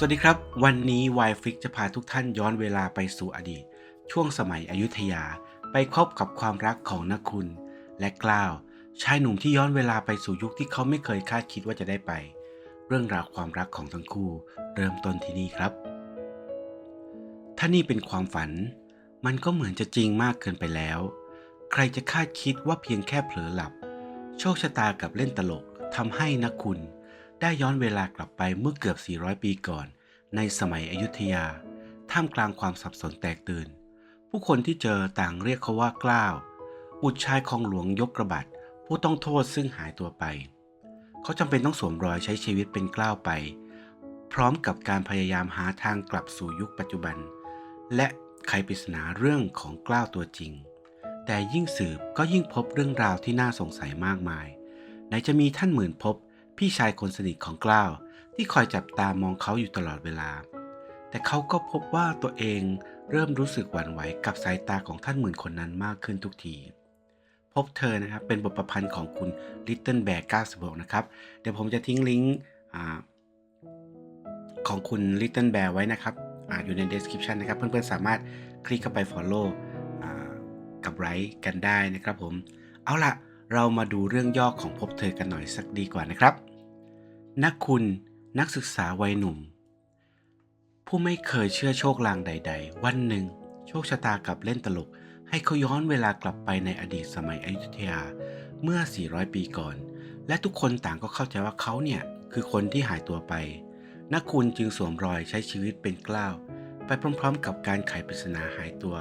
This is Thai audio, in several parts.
สวัสดีครับ วันนี้ y f i x จะพาทุกท่านย้อนเวลาไปสู่อดีต ช่วงสมัยอยุธยา ไปพบกับความรักของนักคุณ และกล้าว ชายหนุ่มที่ย้อนเวลาไปสู่ยุคที่เขาไม่เคยคาดคิดว่าจะได้ไป เรื่องราวความรักของทั้งคู่ เริ่มต้นที่นี่ครับ ถ้านี่เป็นความฝัน มันก็เหมือนจะจริงมากเกินไปแล้ว ใครจะคาดคิดว่าเพียงแค่เผลอหลับ โชคชะตากับเล่นตลกทำให้นักคุณ ได้ย้อนเวลากลับไปเมื่อเกือบ 400 ปีก่อน ในสมัยอยุธยา ท่ามกลางความสับสนแตกตื่น ผู้คนที่เจอต่างเรียกเขาว่ากล้าวบุตรชายของหลวงยกกระบัดผู้ต้องโทษซึ่งหายตัวไป เขาจำเป็นต้องสวมรอยใช้ชีวิตเป็นกล้าวไป พร้อมกับการพยายามหาทางกลับสู่ยุคปัจจุบัน และไขปริศนาเรื่องของกล้าวตัวจริง แต่ยิ่งสืบก็ยิ่งพบเรื่องราวที่น่าสงสัยมากมาย ไหนจะมีท่านหมื่นพบ พี่ชายคนสนิทของกล้าวที่คอยจับตามองเขาอยู่ตลอดเวลา แต่เขาก็พบว่าตัวเองเริ่มรู้สึกหวั่นไหวกับสายตาของท่านหมื่นคนนั้นมากขึ้นทุกที พบเธอนะครับเป็นบทประพันธ์ของคุณ Little Bear 96นะครับ เดี๋ยวผมจะทิ้งลิงก์ของคุณ Little Bear ไว้นะครับออยู่ใน description นะครับ เพื่อนๆสามารถคลิกเข้าไป follow อ่กับไ i ค์กันได้นะครับผม เอาล่ะ เรามาดูเรื่องย่อของพบเธอกันหน่อยสักดีกว่านะครับ นักคุณนักศึกษาวัยหนุ่ม ผู้ไม่เคยเชื่อโชคลางใด ๆ วันหนึ่ง โชคชะตากลับเล่นตลก ให้เขาย้อนเวลากลับไปในอดีตสมัยอยุธยาเมื่อ 400 ปีก่อน และทุกคนต่างก็เข้าใจว่าเขาเนี่ยคือคนที่หายตัวไป นักคุณจึงสวมรอยใช้ชีวิตเป็นกล้าว ไปพร้อมๆ กับการไขปริศนาหายตัว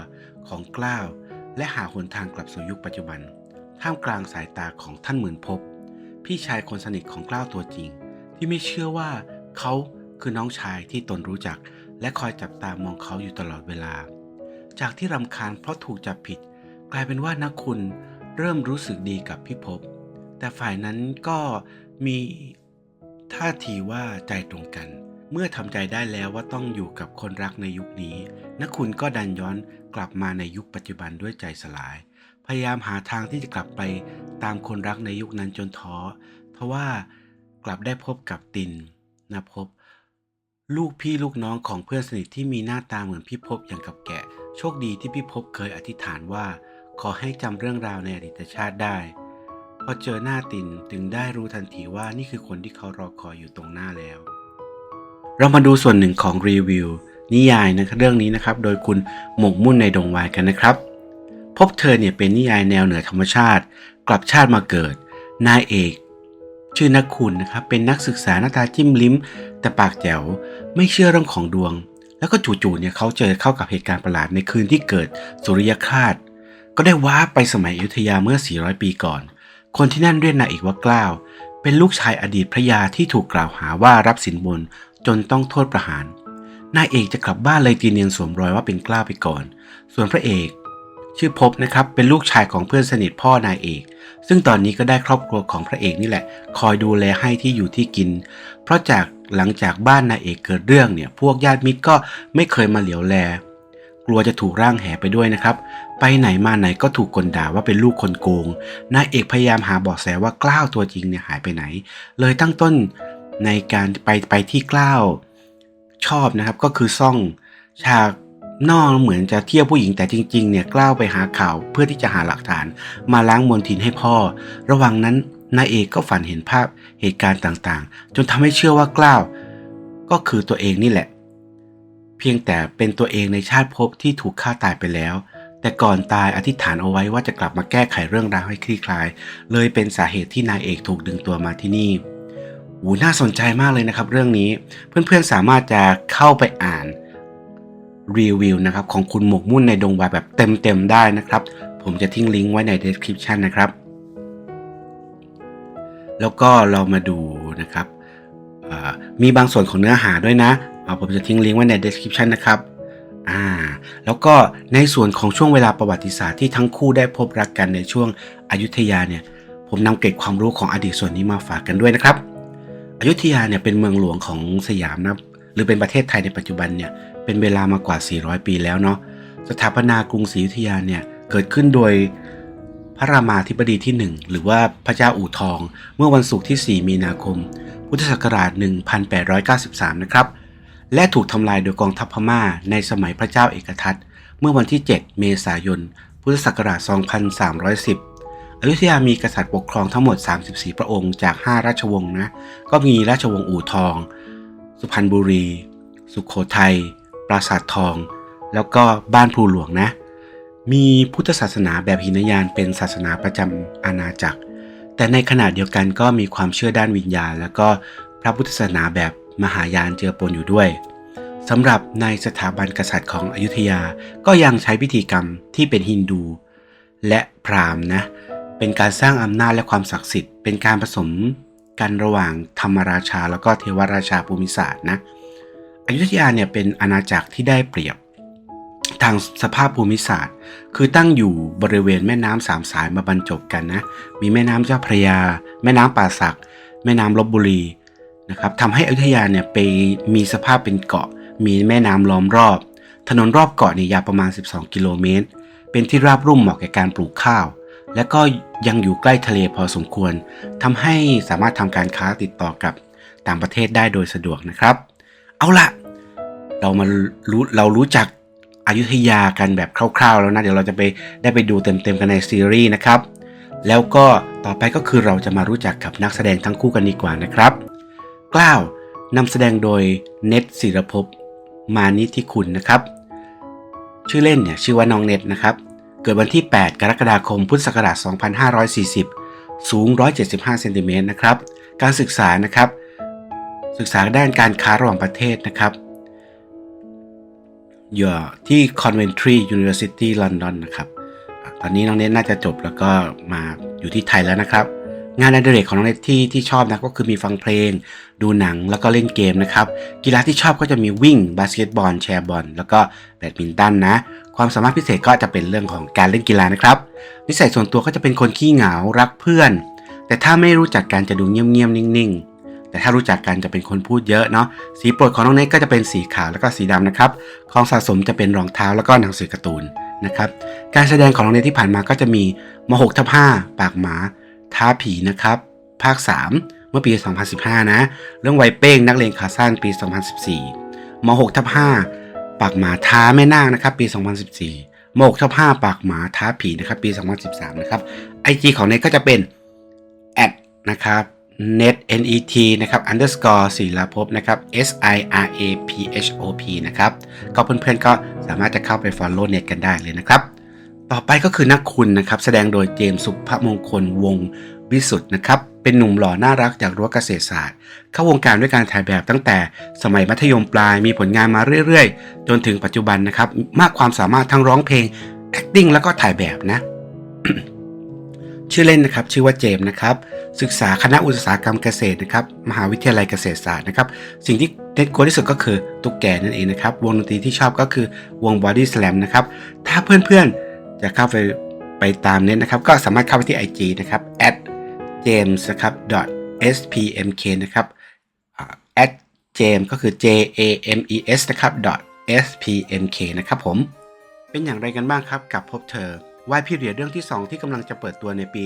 ของกล้าว และหาหนทางกลับสู่ยุคปัจจุบัน ท่ามกลางสายตาของท่านหมื่นพบพี่ชายคนสนิทของกล้าวตัวจริง ที่ไม่เชื่อว่าเขาคือน้องชายที่ตนรู้จัก และคอยจับตามองเขาอยู่ตลอดเวลา จากที่รำคาญเพราะถูกจับผิด กลายเป็นว่านักคุณเริ่มรู้สึกดีกับพี่พแต่ฝ่ายนั้นก็มีท่าทีว่าใจตรงกัน เมื่อทำใจได้แล้วว่าต้องอยู่กับคนรักในยุคนี้ นักคุณก็ดันย้อนกลับมาในยุคปัจจุบันด้วยใจสลาย พยายามหาทางที่จะกลับไปตามคนรักในยุคนั้นจนท้อทว่า กลับได้พบกับตินนะพบลูกพี่ลูกน้องของเพื่อนสนิทที่มีหน้าตาเหมือนพี่พบอย่างกับแกะ โชคดีที่พี่พบเคยอธิษฐานว่า ขอให้จำเรื่องราวในอดีตชาติได้ พอเจอหน้าตินจึงได้รู้ทันทีว่านี่คือคนที่เขารอคอยอยู่ตรงหน้าแล้ว เรามาดูส่วนหนึ่งของรีวิวนิยายนะครับเรื่องนี้นะครับ โดยคุณหมกมุ่นในดงวายกันนะครับ พบเธอเนี่ยเป็นนิยายแนวเหนือธรรมชาติ กลับชาติมาเกิด นายเอก ชื่อนักคุณนะครับเป็นนักศึกษาหน้าตาจิ้มลิ้ม แต่ปากแจ๋วไม่เชื่อเรื่องของดวง แล้วก็จู่ๆเนี่ยเขาเจอเข้ากับเหตุการณ์ประหลาดในคืนที่เกิดสุริยคราสก็ได้ว้าไปสมัยอยุธยาเมื่อ 400 ปีก่อน คนที่นั่นเรียกนายเอกว่ากล้าว เป็นลูกชายอดีตพระยาที่ถูกกล่าวหาว่ารับสินบนจนต้องโทษประหารนายเอกจะกลับบ้านเลยตีเนียนสวมรอยว่าเป็นกล้าวไปก่อน ส่วนพระเอก ชื่อพบนะครับเป็นลูกชายของเพื่อนสนิทพ่อนายเอก ซึ่งตอนนี้ก็ได้ครอบครัวของพระเอกนี่แหละ คอยดูแลให้ที่อยู่ที่กิน เพราะจากหลังจากบ้านนายเอกเกิดเรื่องเนี่ยพวกญาติมิตรก็ไม่เคยมาเหลียวแล กลัวจะถูกร่างแหไปด้วยนะครับ ไปไหนมาไหนก็ถูกกลด่าว่าเป็นลูกคนโกงนายเอกพยายามหาเบาะแสว่ากล้าวตัวจริงเนี่ยหายไปไหน เลยตั้งต้นในการไปไปที่กล้าวชอบนะครับก็คือซ่องฉาก นอกเหมือนจะเที่ยวผู้หญิงแต่จริงๆ เนี่ยกล้าวไปหาข่าวเพื่อที่จะหาหลักฐาน มาล้างมลทินให้พ่อ ระหว่างนั้นนายเอกก็ฝันเห็นภาพเหตุการณ์ต่างๆ จนทำให้เชื่อว่ากล้าวก็คือตัวเองนี่แหละ เพียงแต่เป็นตัวเองในชาติภพที่ถูกฆ่าตายไปแล้ว แต่ก่อนตายอธิษฐานเอาไว้ว่าจะกลับมาแก้ไขเรื่องราวให้คลี่คลาย เลยเป็นสาเหตุที่นายเอกถูกดึงตัวมาที่นี่หูน่าสนใจมากเลยนะครับ เรื่องนี้เพื่อนๆสามารถจะเข้าไปอ่าน รีวิวนะครับของคุณหมกมุ่นในดงวายแบบเต็มๆได้นะครับ ผมจะทิ้งลิงก์ไว้ใน description นะครับ แล้วก็เรามาดูนะครับมีบางส่วนของเนื้อหาด้วยนะ ผมจะทิ้งลิงก์ไว้ใน description นะครับอ่าแล้วก็ในส่วนของช่วงเวลาประวัติศาสตร์ที่ทั้งคู่ได้พบรักกันในช่วงอยุธยาเนี่ยผมนำเกร็ดความรู้ของอดีตส่วนนี้มาฝากกันด้วยนะครับ อยุธยาเนี่ยเป็นเมืองหลวงของสยามนะหรือเป็นประเทศไทยในปัจจุบันเนี่ย เป็นเวลามากว่า 400 ปีแล้วเนาะสถาปนากรุงศรีอยุธยาเนี่ยเกิดขึ้นโดยพระรามาธิบดีที่ 1 หรือว่าพระเจ้าอู่ทอง เมื่อวันศุกร์ที่ 4 มีนาคม พุทธศักราช 1893 นะครับ และถูกทำลายโดยกองทัพพม่าในสมัยพระเจ้าเอกทัตเมื่อวันที่ 7 เมษายน พุทธศักราช 2310 อยุธยามีกษัตริย์ปกครองทั้งหมด 34 พระองค์จาก 5 ราชวงศ์นะ ก็มีราชวงศ์อู่ทอง สุพรรณบุรี สุขโขทัย ปราสาททอง แล้วก็บ้านพลูหลวงนะ มีพุทธศาสนาแบบหินยานเป็นศาสนาประจำอาณาจักร แต่ในขณะเดียวกันก็มีความเชื่อด้านวิญญาณ แล้วก็พระพุทธศาสนาแบบมหายานเจือปนอยู่ด้วยสำหรับในสถาบันกษัตริย์ของอยุธยาก็ยังใช้พิธีกรรมที่เป็นฮินดู และพราหมณ์นะเป็นการสร้างอำนาจและความศักดิ์สิทธิ์ เป็นการผสมกันระหว่างธรรมราชาแล้วก็เทวราชาภูมิศาสตร์นะ อยุธยาเนี่ยเป็นอาณาจักรที่ได้เปรียบ ทางสภาพภูมิศาสตร์ คือตั้งอยู่บริเวณแม่น้ำสามสายมาบรรจบกันนะ มีแม่น้ำเจ้าพระยา แม่น้ำป่าสัก แม่น้ำลบบุรีนะครับทำให้อยุธยาเนี่ยไปมีสภาพเป็นเกาะ มีแม่น้ำล้อมรอบ ถนนรอบเกาะเนี่ยยาวประมาณ 12 กิโลเมตร เป็นที่ราบรุ่มเหมาะแก่การปลูกข้าว และก็ยังอยู่ใกล้ทะเลพอสมควรทำให้สามารถทำการค้าติดต่อกับต่างประเทศได้โดยสะดวกนะครับ เอาละเรามารู้เรารู้จักอายุทยากันแบบคร่าวๆแล้วนะ เดี๋ยวเราจะไปได้ไปดูเต็มๆกันในซีรีส์นะครับ แล้วก็ต่อไปก็คือเราจะมารู้จักกับนักแสดงทั้งคู่กันดีกว่านะครับ กล้าวนำแสดงโดยเน็ตศิรภพมานิธิคุณนะครับ ชื่อเล่นเนี่ยชื่อว่าน้องเน็ตนะครับ เกิดวันที่ 8 กรกฎาคม พุทธศักราช 2540 สูง 175 เซนติเมตรนะครับ การศึกษานะครับ ศึกษาด้านการค้าระหว่างประเทศนะครับอยู่ที่ Coventry University London นะครับตอนนี้น้องเน็ตน่าจะจบแล้วก็มาอยู่ที่ไทยแล้วนะครับ งานอดิเรกของน้องเน็ตที่ที่ชอบนะก็คือมีฟังเพลง ดูหนังแล้วก็เล่นเกมนะครับ กีฬาที่ชอบก็จะมีวิ่งบาสเกตบอลแชร์บอลแล้วก็แบดมินตันนะ ความสามารถพิเศษก็จะเป็นเรื่องของการเล่นกีฬานะครับนิสัยส่วนตัวก็จะเป็นคนขี้เหงารักเพื่อน แต่ถ้าไม่รู้จักกันจะดูเงียบๆนิ่งๆ แต่ถ้ารู้จักกันจะเป็นคนพูดเยอะเนาะสีโปรดของน้องเน็ตก็จะเป็นสีขาวแล้วก็สีดำนะครับของสะสมจะเป็นรองเท้าแล้วก็หนังสือการ์ตูนนะครับการแสดงของน้องเน็ตที่ผ่านมาก็จะมีม6ทับ5ปากหมาท้าผีนะครับภาค 3 เมื่อปี 2015 นะ เรื่องไวเป้งนักเลงขาสั้นปี 2014ม6ทับ5ปากหมาท้าแม่นาคนะครับปี 2014ม6ทับ5ปากหมาท้าผีนะครับปี 2013 นะครับ IG ของเนก็จะเป็นแอดนะครับ net net นะครับ underscore ศิลาภพนะครับ s i r a p h o p นะครับ ก็เพื่อนๆก็สามารถจะเข้าไป follow เน็ตกันได้เลยนะครับ ต่อไปก็คือนักคุณนะครับ แสดงโดยเจมส์สุภมงคลวงวิสุทธ์นะครับ เป็นหนุ่มหล่อน่ารักจากรั้วเกษตรศาสตร์ เข้าวงการด้วยการถ่ายแบบตั้งแต่สมัยมัธยมปลายมีผลงานมาเรื่อยๆ จนถึงปัจจุบันนะครับ มากความสามารถทั้งร้องเพลง acting แล้วก็ถ่ายแบบนะ ชื่อเล่นนะครับ ชื่อว่าเจมส์นะครับ ศึกษาคณะอุตสาหกรรมเกษตรนะครับมหาวิทยาลัยเกษตรศาสตร์นะครับสิ่งที่เด็ดกลัวที่สุดก็คือตุ๊กแกนั่นเองนะครับวงดนตรีที่ชอบก็คือวง Body Slam นะครับถ้าเพื่อนๆจะเข้าไปไปตามเน็ตนะครับก็สามารถเข้าไปที่ IG นะครับ at james นะครับ spmk นะครับ at james ก็คือ j a m e s นะครับ spmk นะครับผมเป็นอย่างไรกันบ้างครับกับพบเธอ วายพีเรียดเรื่องที่ 2 ที่กำลังจะเปิดตัวในปี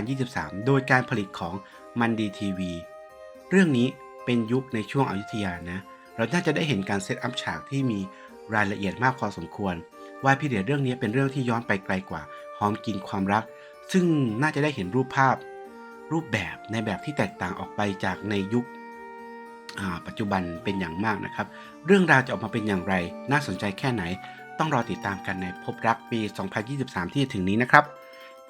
2023 โดยการผลิตของมันดีทีวี เรื่องนี้เป็นยุคในช่วงอยุธยานะ เราน่าจะได้เห็นการเซตอัพฉากที่มีรายละเอียดมากพอสมควรวายพีเรียดเรื่องนี้เป็นเรื่องที่ย้อนไปไกลกว่าหอมกินความรัก ซึ่งน่าจะได้เห็นรูปภาพ รูปแบบในแบบที่แตกต่างออกไปจากในยุคปัจจุบันเป็นอย่างมากนะครับ เรื่องราวจะออกมาเป็นอย่างไร น่าสนใจแค่ไหน ต้องรอติดตามกันในพบรักปี 2023 ที่จะถึงนี้นะครับ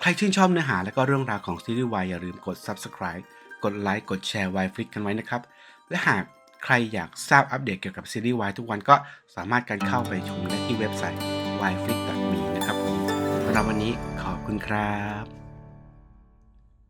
ใครชื่นชอบเนื้อหาและก็เรื่องราวของซีรีส์วายอย่าลืมกด subscribe กดไลค์กดแชร์วายฟลิกกันไว้นะครับ และหากใครอยากทราบอัปเดตเกี่ยวกับซีรีส์วายทุกวันก็สามารถการเข้าไปชมได้ที่เว็บไซต์ w i f l i c m e นะครับผมสำหรับวันนี้ขอบคุณครับ